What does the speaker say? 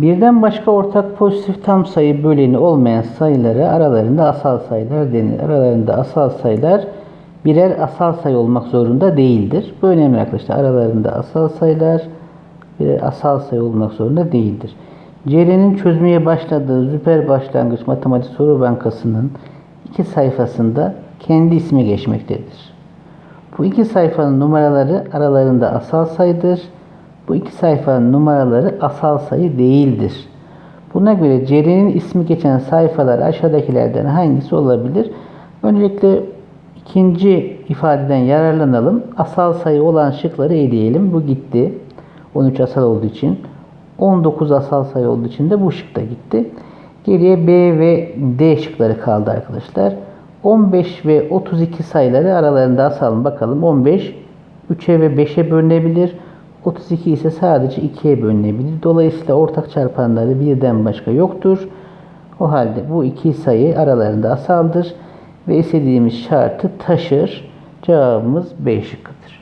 Birden başka ortak pozitif tam sayı böleni olmayan sayıları aralarında asal sayılar denir. Aralarında asal sayılar birer asal sayı olmak zorunda değildir. Bu önemli arkadaşlar. Aralarında asal sayılar birer asal sayı olmak zorunda değildir. Ceren'in çözmeye başladığı Züper Başlangıç Matematik Soru Bankası'nın iki sayfasında kendi ismi geçmektedir. Bu iki sayfanın numaraları aralarında asal sayıdır. Bu iki sayfanın numaraları asal sayı değildir. Buna göre Ceren'in ismi geçen sayfalar aşağıdakilerden hangisi olabilir? Öncelikle ikinci ifadeden yararlanalım. Asal sayı olan şıkları eleyelim. Bu gitti. 13 asal olduğu için. 19 asal sayı olduğu için de bu şık da gitti. Geriye B ve D şıkları kaldı arkadaşlar. 15 ve 32 sayıları aralarında asalım bakalım. 15 3'e ve 5'e bölünebilir. 32 ise sadece 2'ye bölünebilir. Dolayısıyla ortak çarpanları birden başka yoktur. O halde bu iki sayı aralarında asaldır ve istediğimiz şartı taşır. Cevabımız B şıkkıdır.